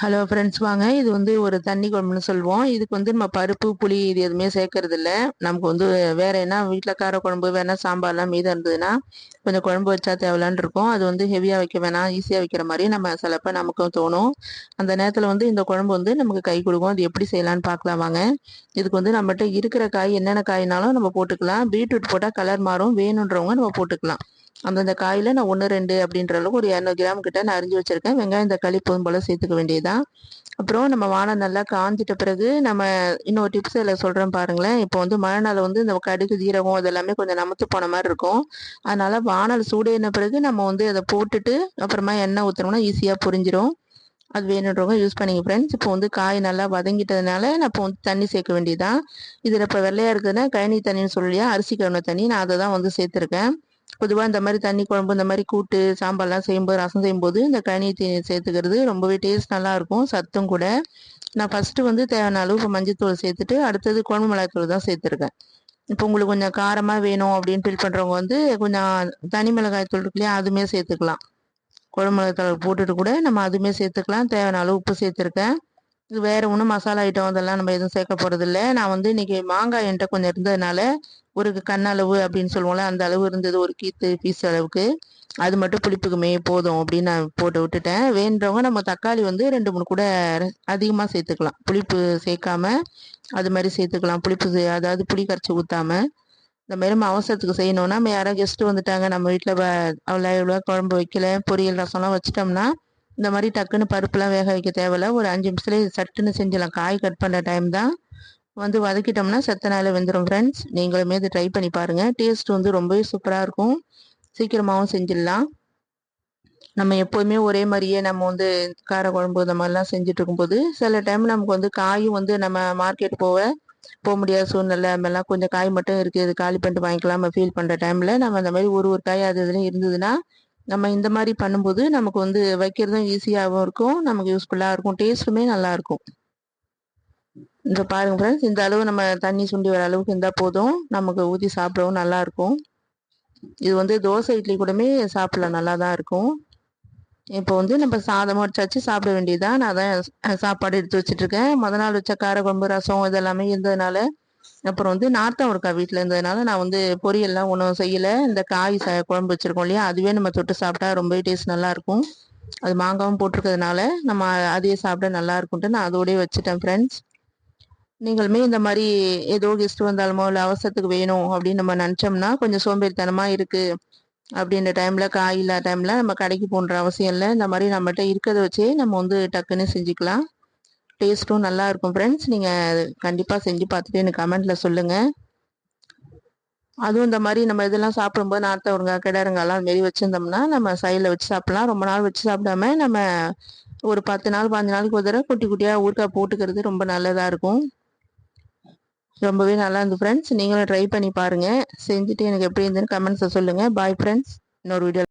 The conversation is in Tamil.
ஹலோ ஃப்ரெண்ட்ஸ் வாங்க. இது வந்து ஒரு தண்ணி குழம்புன்னு சொல்லுவோம் இதுக்கு வந்து நம்ம பருப்பு புளி இது எதுவுமே சேர்க்கறது இல்லை நமக்கு வந்து வேற என்ன வீட்டில் கார குழம்பு வேணா சாம்பார்லாம் மீதம் இருந்ததுன்னா கொஞ்சம் குழம்பு வச்சா தேவலான்னு இருக்கும். அது வந்து ஹெவியாக வைக்க வேணாம். ஈஸியாக வைக்கிற மாதிரி நம்ம சிலப்போ நமக்கும் தோணும். அந்த நேரத்தில் வந்து இந்த குழம்பு வந்து நமக்கு கை கொடுக்கும். அது எப்படி செய்யலான்னு பார்க்கலாம் வாங்க. இதுக்கு வந்து நம்மகிட்ட இருக்கிற காய் என்னென்ன காய்னாலும் நம்ம போட்டுக்கலாம். பீட்ரூட் போட்டால் கலர் மாறும். வேணுன்றவங்க நம்ம போட்டுக்கலாம். அந்தந்த காயில் நான் ஒன்று ரெண்டு அப்படின்ற அளவுக்கு ஒரு இரநூறு கிராம் கிட்ட நான் அரிஞ்சு வச்சுருக்கேன். வெங்காயம் தக்காளி போதும் போல் சேர்த்துக்க வேண்டியதுதான். அப்புறம் நம்ம வானம் நல்லா காஞ்சிட்ட பிறகு நம்ம இன்னொரு டிப்ஸ் இதில் சொல்கிறேன் பாருங்களேன். இப்போ வந்து மழை நாள் வந்து இந்த கடுகு ஜீரகம் அதெல்லாமே கொஞ்சம் நமத்து போன மாதிரி இருக்கும். அதனால் வானல் சூடேன பிறகு நம்ம வந்து அதை போட்டுட்டு அப்புறமா எண்ணெய் ஊற்றுறோம்னா ஈஸியாக புரிஞ்சிடும் அது வேணுன்றவங்க யூஸ் பண்ணிங்க ஃப்ரெண்ட்ஸ் இப்போ வந்து காய் நல்லா வதங்கிட்டதுனால நான் இப்போ வந்து தண்ணி சேர்க்க வேண்டியதான் இதில் இப்போ வெள்ளையாக இருக்குதுன்னா கழனி தண்ணின்னு சொல்லியா அரிசி கழுவின தண்ணி. நான் அதை தான் வந்து சேர்த்துருக்கேன். பொதுவாக இந்த மாதிரி தண்ணி குழம்பு இந்த மாதிரி கூட்டு சாம்பார்லாம் செய்யும்போது ரசம் செய்யும்போது இந்த கனி சேர்த்துக்கிறது ரொம்பவே டேஸ்ட் நல்லாயிருக்கும் சத்தும் கூட. நான் ஃபஸ்ட்டு வந்து தேவையான அளவு இப்போ மஞ்சத்தூள் சேர்த்துட்டு அடுத்தது குழம்பு மிளகாத்தூள் தான் சேர்த்துருக்கேன். இப்போ உங்களுக்கு கொஞ்சம் காரமாக வேணும் அப்படின்னு ஃபீல் பண்ணுறவங்க வந்து கொஞ்சம் தனி மிளகாய் தூள் இருக்கு இல்லையா அதுவுமே சேர்த்துக்கலாம். குழம்பு மிளகாய் போட்டுட்டு கூட நம்ம அதுவுமே சேர்த்துக்கலாம் தேவையான அளவு உப்பு சேர்த்துருக்கேன். இது வேறு ஒன்றும் மசாலா ஐட்டம் அதெல்லாம் நம்ம எதுவும் சேர்க்க போகிறதில்ல நான் வந்து இன்றைக்கி மாங்காய் என்கிட்ட கொஞ்சம் இருந்ததுனால ஒரு கண்ணளவு அப்படின்னு சொல்லுவோம்ல அந்த அளவு இருந்தது ஒரு கீத்து பீஸ் அளவுக்கு. அது மட்டும் புளிப்புக்குமே போதும் அப்படின்னு நான் போட்டு விட்டுட்டேன். வேண்டவங்க நம்ம தக்காளி வந்து ரெண்டு மூணு கூட அதிகமாக சேர்த்துக்கலாம். புளிப்பு சேர்க்காம அது மாதிரி சேர்த்துக்கலாம். புளிப்பு அதாவது புளி கரைச்சி ஊற்றாம இந்த மாதிரி நம்ம அவசரத்துக்கு செய்யணும்னா நம்ம யாராவது கெஸ்ட்டு வந்துட்டாங்க நம்ம வீட்டில் அவ்வளோ இவ்வளோ குழம்பு வைக்கல பொரியல் ரசம்லாம் வச்சிட்டோம்னா இந்த மாதிரி டக்குன்னு பருப்புலாம் வேக வைக்க தேவையில்ல. ஒரு அஞ்சு நிமிஷத்துலேயே சட்டுன்னு செஞ்சிடலாம். காய் கட் பண்ணுற டைம் தான். வந்து வதக்கிட்டோம்னா செத்தனால வெந்துடும் ஃப்ரெண்ட்ஸ் நீங்களுமே இது ட்ரை பண்ணி பாருங்கள் டேஸ்ட் வந்து ரொம்பவே சூப்பராக இருக்கும். சீக்கிரமாகவும் செஞ்சிடலாம். நம்ம எப்போதுமே ஒரே மாதிரியே நம்ம வந்து கார குழம்பு இந்த மாதிரிலாம் செஞ்சுட்டு இருக்கும்போது சில டைம் நமக்கு வந்து காயும் வந்து நம்ம மார்க்கெட் போக போக முடியாத சூழ்நிலை நம்மலாம் கொஞ்சம் காய் மட்டும் இருக்குது காலி பண்ணிட்டு வாங்கிக்கலாம் நம்ம ஃபீல் பண்ணுற டைமில் நம்ம அந்த மாதிரி ஒரு ஒரு காய் அது இதுலையும் இருந்ததுன்னா நம்ம இந்த மாதிரி பண்ணும்போது நமக்கு வந்து வைக்கிறதும் ஈஸியாகவும் இருக்கும். நமக்கு யூஸ்ஃபுல்லாக இருக்கும். டேஸ்ட்டுமே நல்லாயிருக்கும். இந்த பாருங்க ஃப்ரெண்ட்ஸ் இந்த அளவு நம்ம தண்ணி சுண்டி வர அளவுக்கு இருந்தால் போதும். நமக்கு ஊற்றி சாப்பிடவும் நல்லாயிருக்கும். இது வந்து தோசை இட்லி கூடமே சாப்பிடலாம். நல்லா தான் இருக்கும். இப்போ வந்து நம்ம சாதம் வச்சாச்சு சாப்பிட வேண்டியதுதான். நான் தான் சாப்பாடு எடுத்து வச்சுட்ருக்கேன் முத நாள் வச்ச கார குழம்பு ரசம் இதெல்லாமே இருந்ததுனால அப்புறம் வந்து நார்த்தம் இருக்கா வீட்டில் இருந்ததுனால நான் வந்து பொரியல்லாம் ஒன்றும் செய்யலை. இந்த காய் ச குழம்பு வச்சுருக்கோம் இல்லையா அதுவே நம்ம தொட்டு சாப்பிட்டா ரொம்ப டேஸ்ட் நல்லாயிருக்கும் அது மாங்காவும் போட்டிருக்கிறதுனால நம்ம அதையே சாப்பிட நல்லா இருக்கும்ட்டு நான் அதோடய வச்சுட்டேன் ஃப்ரெண்ட்ஸ் நீங்களுமே இந்த மாதிரி ஏதோ கெஸ்ட் வந்தாலுமோ இல்லை அவசரத்துக்கு வேணும் அப்படின்னு நம்ம நினச்சோம்னா கொஞ்சம் சோம்பேறித்தனமாக இருக்குது அப்படின்ற டைமில் காய் இல்லாத டைமில் நம்ம கடைக்கு போன்ற அவசியம் இல்லை. இந்த மாதிரி நம்மகிட்ட இருக்கிறத வச்சே நம்ம வந்து டக்குன்னு செஞ்சுக்கலாம். டேஸ்ட்டும் நல்லா இருக்கும் ஃப்ரெண்ட்ஸ் நீங்கள் கண்டிப்பாக செஞ்சு பார்த்துட்டு எனக்கு கமெண்ட்டில் சொல்லுங்கள் அதுவும் இந்த மாதிரி நம்ம இதெல்லாம் சாப்பிடும்போது நார்த்தவருங்க கிடருங்கெல்லாம் மாரி வச்சுருந்தோம்னா நம்ம சைடில் வச்சு சாப்பிட்லாம். ரொம்ப நாள் வச்சு சாப்பிடாம நம்ம ஒரு பத்து நாள் பாஞ்சு நாளுக்கு ஒரு தடவை குட்டி குட்டியாக ஊறுக்காய் போட்டுக்கிறது ரொம்ப நல்லதாக இருக்கும். ரொம்பவே நல்லா இருந்து ஃப்ரெண்ட்ஸ் நீங்களும் ட்ரை பண்ணி பாருங்கள் செஞ்சுட்டு எனக்கு எப்படி இருந்துன்னு கமெண்ட்ஸை சொல்லுங்கள் பாய் ஃப்ரெண்ட்ஸ் இன்னொரு வீடியோ